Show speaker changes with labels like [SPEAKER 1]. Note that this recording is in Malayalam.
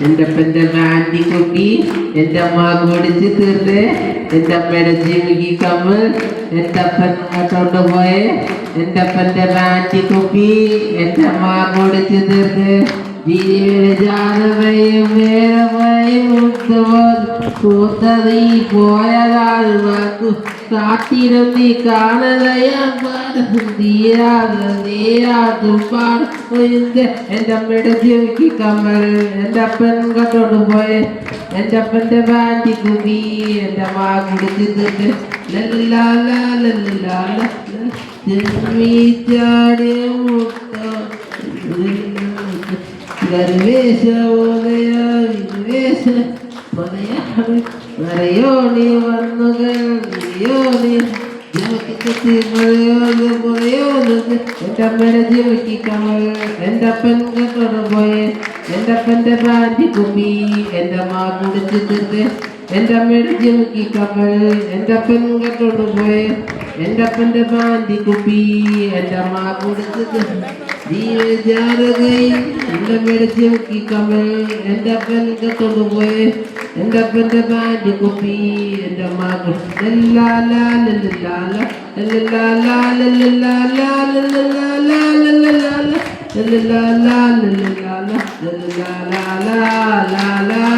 [SPEAKER 1] എന്റെ അപ്പന്റെ മാൻഡി കുട്ടി എന്റെ അമ്മ കുടിച്ച് തീർത്ത്. എന്റെ അമ്മയുടെ ജീവിക്കി കമ്മ്. എന്റെ അപ്പൻ അങ്ങോട്ടോണ്ട് പോയെ. എന്റെ അപ്പന്റെ മാൻഡി കുപ്പി എന്റെ അമ്മ കുടിച്ച് തീർത്ത്. ജീവിതജാലമയും വേറമയും കൂത്തതീ പോയതാൽ വാക്കു കാത്തിരുന്നി പാടുന്നത് എന്റെ അമ്മയുടെ ജീവിക്ക് കമ്മൽ എന്റെ അപ്പൻ കണ്ടോട് പോയെ എന്റെ അപ്പന്റെ ബാറ്റി കുബി എന്റെ അമ്മ കുടിച്ചിട്ട് ലല്ലാല ലല്ലാല ചെമ്മീച്ചാടിയ മുട്ട മറയോണി വന്നുകൾ എന്റെ അമ്മയുടെ ജീവിക്ക് കമൽ എന്റെ അപ്പൻ കത്തോട് പോയെ എന്റെ അപ്പന്റെ ബാൻഡി കുപ്പി എന്റെ അമ്മ കുടിച്ച് തീർത്ത് എന്റെ അമ്മയുടെ ജീവിക്ക് കമൽ എന്റെ അപ്പൻ കത്തോട് പോയെ എന്റെ അപ്പന്റെ ബാൻഡി കുപ്പി എന്റെ അമ്മ കുടിച്ച് തീർത്ത് ജീവജാലകയും എന്റെ മേടിച്ച് നോക്കി കമൽ എന്റെ അപ്പൻ കത്തോണ്ട് പോയെ എന്റെ അപ്പന്റെ ബാൻഡ് കുപ്പി എന്റെ മകൾ ലാ